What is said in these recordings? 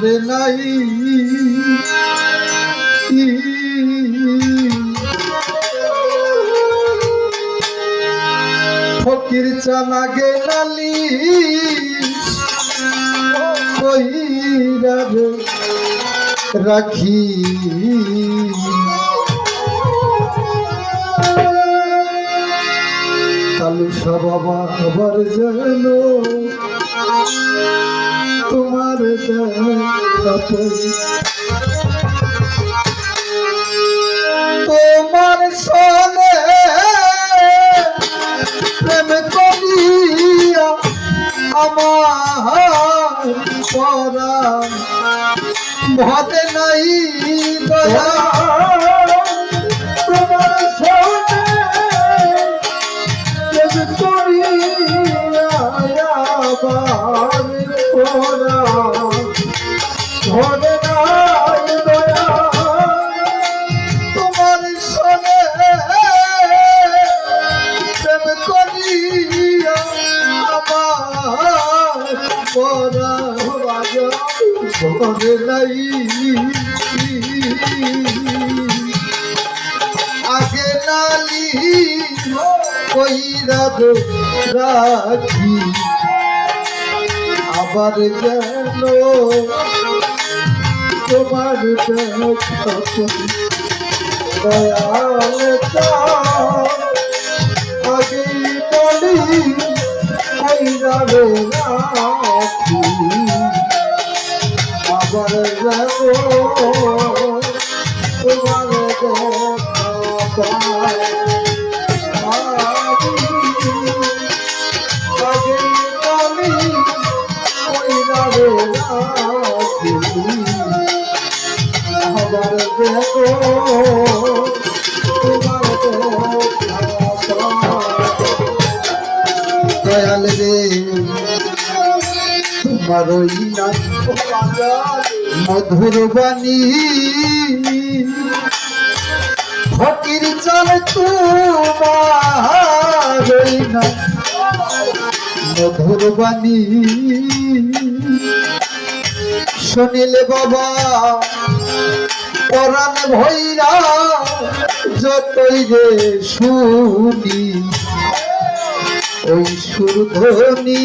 ধরে নাই। ফকির চালা গেলালি কইরা রাখি। কালু বাবা আবার যেন তোমার তোমার সনে প্রেম করিয়া আমার পরা ভাতে নাই দয়া কইরা দে রাখি আবার যেন তোমার আগে বলি কইরা রে রাখি আবার যাব তোমার দেখা তোমার ওই নাম মধুর বাণী। ফকির চল তোমার ওই নাম মধুর বাণী। শুনিলে বাবা, পরাণ ভৈরা, যতই রে শুনি, ওই সুরধ্বনি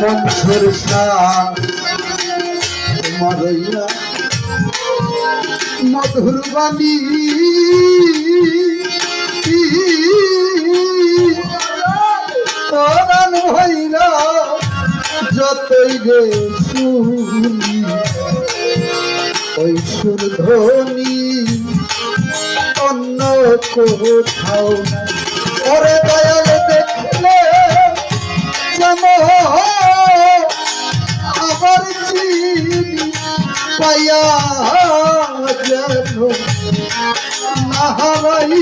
মনসুর শাহ তোমার ইয়া মধুর বাণী তোরান হইরা যতই রে শুনি, ওই অন্য কোথাও নাই। ওরে দয়াল দেখলে আবার চিনি পাইয়া যেন না হারাই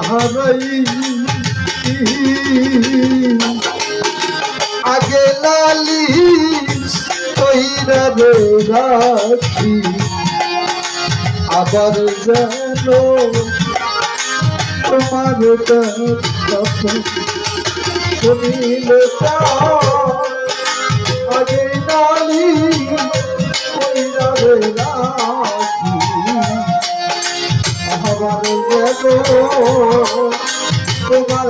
হারাই আগে লালি কইরা রে রাখি আবার যেন তোমার শুনিলে আগে নালি কইরা রে রাখি তোমার তোমার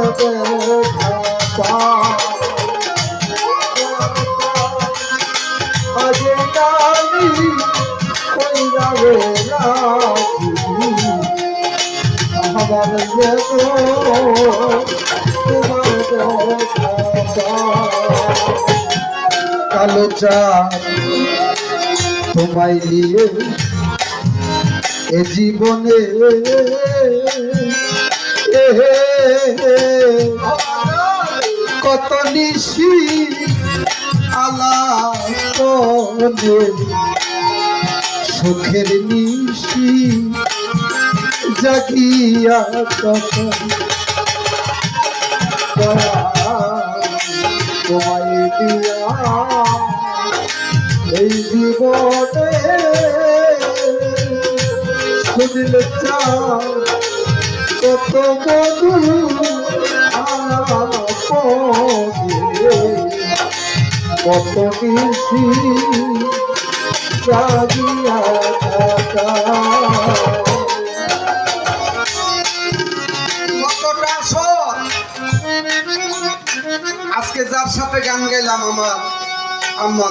আজে কালি কই যাবে না আমার তোমার কালো চা তোমায় নিয়ে এ জীবনে কত নিশি আলা করে সুখের নিশি জাগিয়া কত তোমায় দিয়া। এই জীবনে খুঁজলে চাও কত আপনে কত নিশি জাগিয়া থাকা আজকে যার সাথে গান গাইলাম আমার আম্মা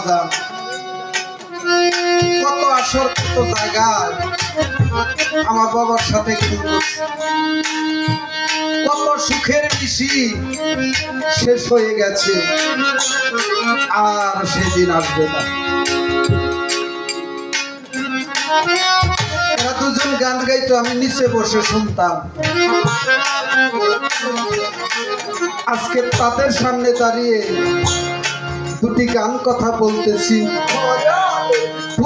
কত আসর, কত জায়গায় আমার বাবার সাথে কত সুখের বেশি শেষ হয়ে গেছে। আর সেদিন আসবে না। দুজন গান গাইতো, আমি নিচে বসে শুনতাম। আজকে তাদের সামনে দাঁড়িয়ে দুটি গান কথা বলতেছি।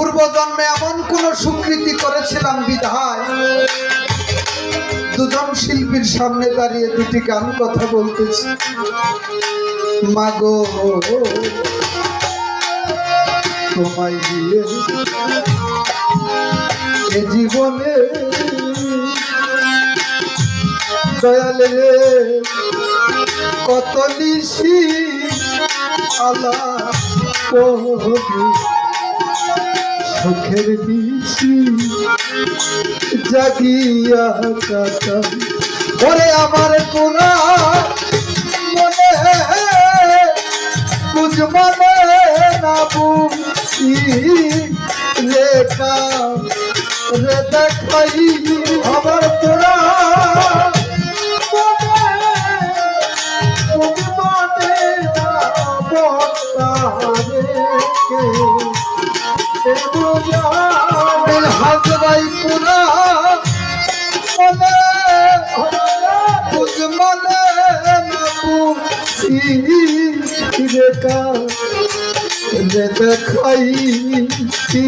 পূর্ব জন্মে এমন কোন স্বীকৃতি করেছিলাম বিধায়। দুজন শিল্পীর সামনে দাঁড়িয়ে দুটি গান কথা বলতেছি। মাগো, তোমায় দিয়ে এ জীবনে দয়ালে কত নিশি আলা সুখের নিশি জাগিয়া কাটা। ওরে আমার কোনা মনে বুঝ মানে না বুঝি। রেখা রে দেখাই আমার তোরা রেখা রে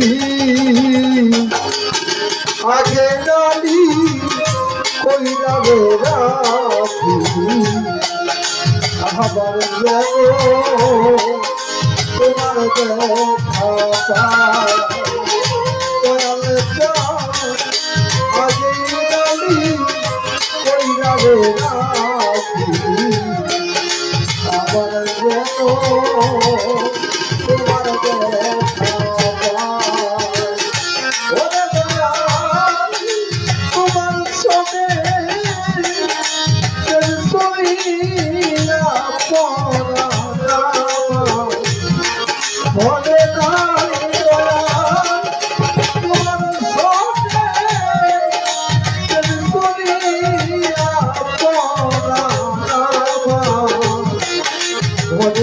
আগে নালি কইরা রে আবার তোমার দেখা আগে নালি কইরা আবার যাব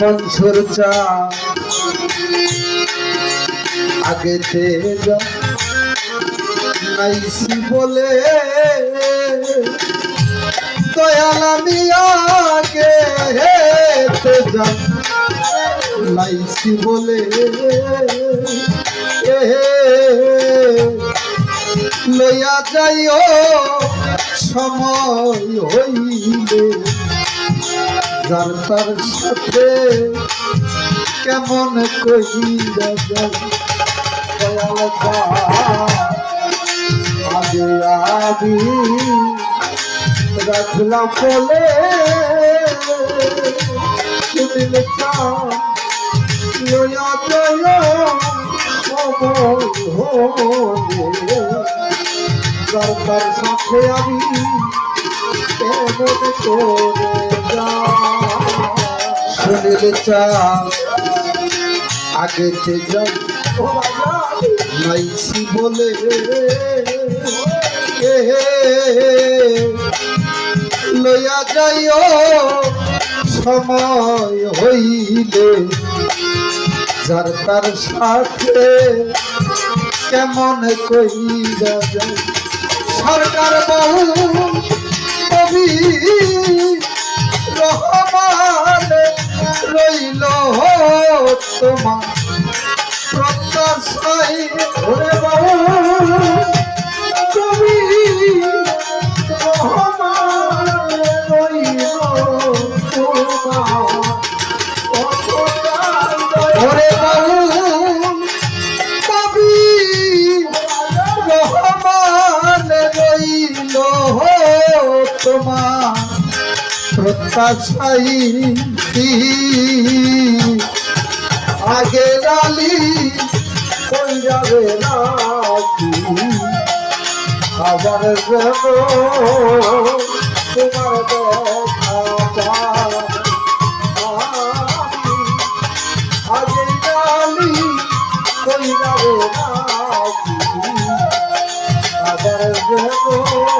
মনসুর চা। আগেতে যা। নাইসি বলে দয়াল আমি আগে নাইসি বলে লইয়া যাইও। সময় হইলে যার তার সাথে কেমন দয়াল যে আমি রাখলাম বলে শুনিলে চান লয়া সময় দরকার সাথে আমি কেমন করে শুনিলে চান আগেতে যাই, নাইছি বলে। লইয়া যাইও, সময় হইলে। যার তার সাথে কেমন কইরা যায় সরকার বহু কবি রহমান রইল তোমার প্রত্যাশাই প্রত্যাশাই আগে ডালি যাবে নাকি আবার যাব তোমার দেখা। আগে ডালি যাবে নাকি আবার যাব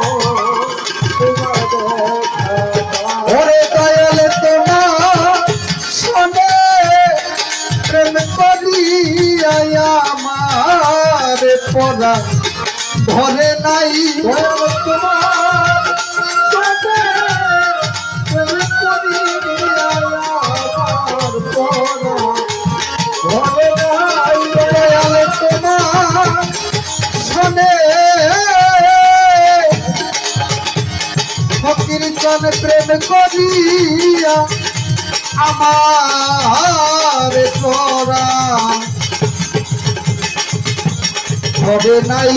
জন প্রেম করিয়া আমার তোরা হবে নাই